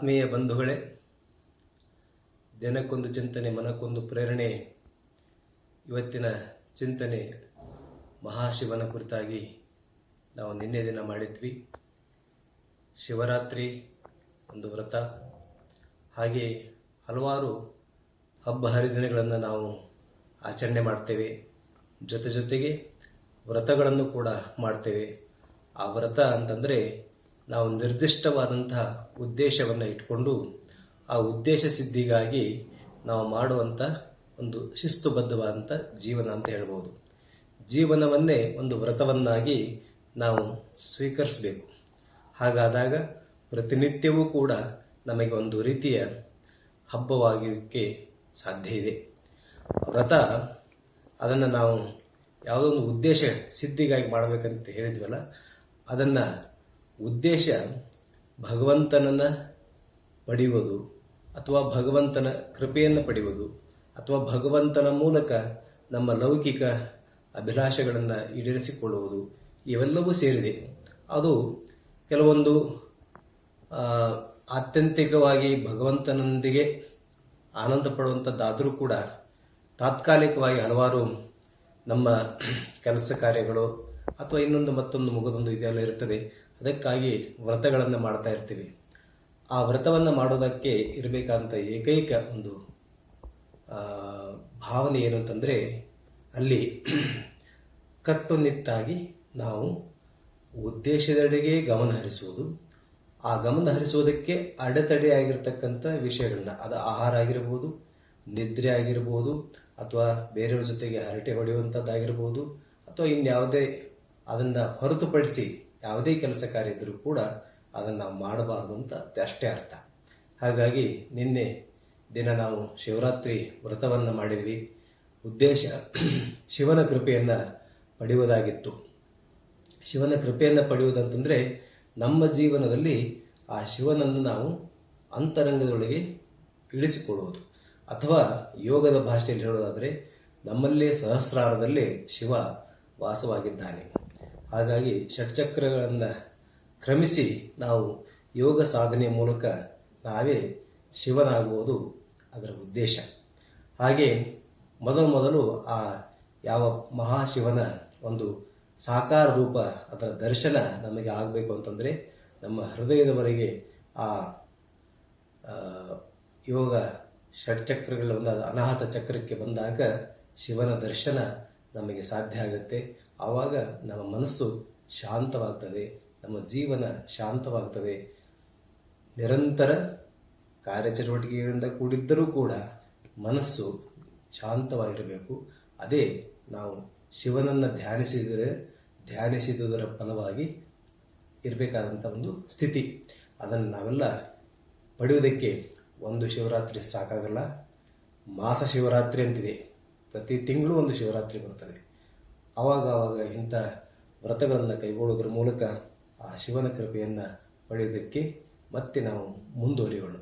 ಆತ್ಮೀಯ ಬಂಧುಗಳೇ, ದಿನಕ್ಕೊಂದು ಚಿಂತನೆ, ಮನಕ್ಕೊಂದು ಪ್ರೇರಣೆ, ಇವತ್ತಿನ ಚಿಂತನೆ ಮಹಾಶಿವನ ಕುರಿತಾಗಿ ನಾವು ನಿನ್ನೆ ದಿನ ಮಾಡಿದ್ವಿ. ಶಿವರಾತ್ರಿ ಒಂದು ವ್ರತ. ಹಾಗೆ ಹಲವಾರು ಹಬ್ಬ ಹರಿದಿನಗಳನ್ನು ನಾವು ಆಚರಣೆ ಮಾಡ್ತೇವೆ. ಜೊತೆ ಜೊತೆಗೆ ವ್ರತಗಳನ್ನು ಕೂಡ ಮಾಡ್ತೇವೆ. ಆ ವ್ರತ ಅಂತಂದರೆ ನಾವು ನಿರ್ದಿಷ್ಟವಾದಂತಹ ಉದ್ದೇಶವನ್ನು ಇಟ್ಕೊಂಡು ಆ ಉದ್ದೇಶ ಸಿದ್ಧಿಗಾಗಿ ನಾವು ಮಾಡುವಂಥ ಒಂದು ಶಿಸ್ತುಬದ್ಧವಾದಂಥ ಜೀವನ ಅಂತ ಹೇಳ್ಬೋದು. ಜೀವನವನ್ನೇ ಒಂದು ವ್ರತವನ್ನಾಗಿ ನಾವು ಸ್ವೀಕರಿಸಬೇಕು. ಹಾಗಾದಾಗ ಪ್ರತಿನಿತ್ಯವೂ ಕೂಡ ನಮಗೆ ಒಂದು ರೀತಿಯ ಹಬ್ಬವಾಗಲಿಕ್ಕೆ ಸಾಧ್ಯ ಇದೆ. ವ್ರತ ಅದನ್ನು ನಾವು ಯಾವುದೋ ಒಂದು ಉದ್ದೇಶ, ಸಿದ್ಧಿಗಾಗಿ ಮಾಡಬೇಕಂತ ಹೇಳಿದ್ವಲ್ಲ, ಅದನ್ನು ಉದ್ದೇಶ ಭಗವಂತನನ್ನು ಪಡೆಯುವುದು ಅಥವಾ ಭಗವಂತನ ಕೃಪೆಯನ್ನು ಪಡೆಯುವುದು ಅಥವಾ ಭಗವಂತನ ಮೂಲಕ ನಮ್ಮ ಲೌಕಿಕ ಅಭಿಲಾಷೆಗಳನ್ನು ಈಡೇರಿಸಿಕೊಳ್ಳುವುದು ಇವೆಲ್ಲವೂ ಸೇರಿದೆ. ಅದು ಕೆಲವೊಂದು ಆತ್ಯಂತಿಕವಾಗಿ ಭಗವಂತನೊಂದಿಗೆ ಆನಂದ ಪಡುವಂಥದ್ದಾದರೂ ಕೂಡ ತಾತ್ಕಾಲಿಕವಾಗಿ ಹಲವಾರು ನಮ್ಮ ಕೆಲಸ ಕಾರ್ಯಗಳು ಅಥವಾ ಇನ್ನೊಂದು ಮತ್ತೊಂದು ಮುಗದೊಂದು ಇದೆಲ್ಲ ಇರ್ತದೆ. ಅದಕ್ಕಾಗಿ ವ್ರತಗಳನ್ನು ಮಾಡ್ತಾ ಇರ್ತೀವಿ. ಆ ವ್ರತವನ್ನು ಮಾಡೋದಕ್ಕೆ ಇರಬೇಕಾದಂಥ ಏಕೈಕ ಒಂದು ಭಾವನೆ ಏನು ಅಂತಂದರೆ ಅಲ್ಲಿ ಕಟ್ಟುನಿಟ್ಟಾಗಿ ನಾವು ಉದ್ದೇಶದೆಡೆಗೆ ಗಮನ ಹರಿಸುವುದು. ಆ ಗಮನ ಹರಿಸುವುದಕ್ಕೆ ಅಡೆತಡೆಯಾಗಿರ್ತಕ್ಕಂಥ ವಿಷಯಗಳನ್ನ, ಅದು ಆಹಾರ ಆಗಿರ್ಬೋದು, ನಿದ್ರೆ ಆಗಿರ್ಬೋದು, ಅಥವಾ ಬೇರೆಯವ್ರ ಜೊತೆಗೆ ಹರಟೆ ಹೊಡೆಯುವಂಥದ್ದಾಗಿರ್ಬೋದು, ಅಥವಾ ಇನ್ಯಾವುದೇ ಅದನ್ನು ಹೊರತುಪಡಿಸಿ ಯಾವುದೇ ಕೆಲಸ ಕಾರ್ಯ ಇದ್ದರೂ ಕೂಡ ಅದನ್ನು ನಾವು ಮಾಡಬಾರ್ದು ಅಂತ ಅಷ್ಟೇ ಅರ್ಥ. ಹಾಗಾಗಿ ನಿನ್ನೆ ದಿನ ನಾವು ಶಿವರಾತ್ರಿ ವ್ರತವನ್ನು ಮಾಡಿದ್ವಿ. ಉದ್ದೇಶ ಶಿವನ ಕೃಪೆಯನ್ನು ಪಡೆಯುವುದಾಗಿತ್ತು. ಶಿವನ ಕೃಪೆಯನ್ನು ಪಡೆಯುವುದಂತಂದರೆ ನಮ್ಮ ಜೀವನದಲ್ಲಿ ಆ ಶಿವನನ್ನು ನಾವು ಅಂತರಂಗದೊಳಗೆ ಇಳಿಸಿಕೊಳ್ಳುವುದು. ಅಥವಾ ಯೋಗದ ಭಾಷೆಯಲ್ಲಿ ಹೇಳೋದಾದರೆ ನಮ್ಮಲ್ಲೇ ಸಹಸ್ರಾರದಲ್ಲಿ ಶಿವ ವಾಸವಾಗಿದ್ದಾನೆ. ಹಾಗಾಗಿ ಷಟ್ಚಕ್ರಗಳನ್ನು ಕ್ರಮಿಸಿ ನಾವು ಯೋಗ ಸಾಧನೆ ಮೂಲಕ ನಾವೇ ಶಿವನಾಗುವುದು ಅದರ ಉದ್ದೇಶ. ಹಾಗೆ ಮೊದಲು ಮೊದಲು ಆ ಯಾವ ಮಹಾಶಿವನ ಒಂದು ಸಾಕಾರ ರೂಪ ಅದರ ದರ್ಶನ ನಮಗೆ ಆಗಬೇಕು ಅಂತಂದರೆ ನಮ್ಮ ಹೃದಯದವರೆಗೆ ಆ ಯೋಗ ಷಟ್ಚಕ್ರಗಳ ಒಂದು ಅನಾಹತ ಚಕ್ರಕ್ಕೆ ಬಂದಾಗ ಶಿವನ ದರ್ಶನ ನಮಗೆ ಸಾಧ್ಯ ಆಗುತ್ತೆ. ಆವಾಗ ನಮ್ಮ ಮನಸ್ಸು ಶಾಂತವಾಗ್ತದೆ, ನಮ್ಮ ಜೀವನ ಶಾಂತವಾಗ್ತದೆ. ನಿರಂತರ ಕಾರ್ಯಚಟುವಟಿಕೆಗಳಿಂದ ಕೂಡಿದ್ದರೂ ಕೂಡ ಮನಸ್ಸು ಶಾಂತವಾಗಿರಬೇಕು. ಅದೇ ನಾವು ಶಿವನನ್ನು ಧ್ಯಾನಿಸಿದರೆ, ಧ್ಯಾನಿಸಿದುದರ ಫಲವಾಗಿ ಇರಬೇಕಾದಂಥ ಒಂದು ಸ್ಥಿತಿ. ಅದನ್ನು ನಾವೆಲ್ಲ ಪಡೆಯುವುದಕ್ಕೆ ಒಂದು ಶಿವರಾತ್ರಿ ಸಾಕಾಗಲ್ಲ. ಮಾಸ ಶಿವರಾತ್ರಿ ಅಂತಿದೆ. ಪ್ರತಿ ತಿಂಗಳು ಒಂದು ಶಿವರಾತ್ರಿ ಬರ್ತದೆ. ಆವಾಗ ಆವಾಗ ಇಂಥ ವ್ರತಗಳನ್ನು ಕೈಗೊಳ್ಳೋದ್ರ ಮೂಲಕ ಆ ಶಿವನ ಕೃಪೆಯನ್ನು ಪಡೆಯೋದಕ್ಕೆ ಮತ್ತೆ ನಾವು ಮುಂದುವರಿಯೋಣ.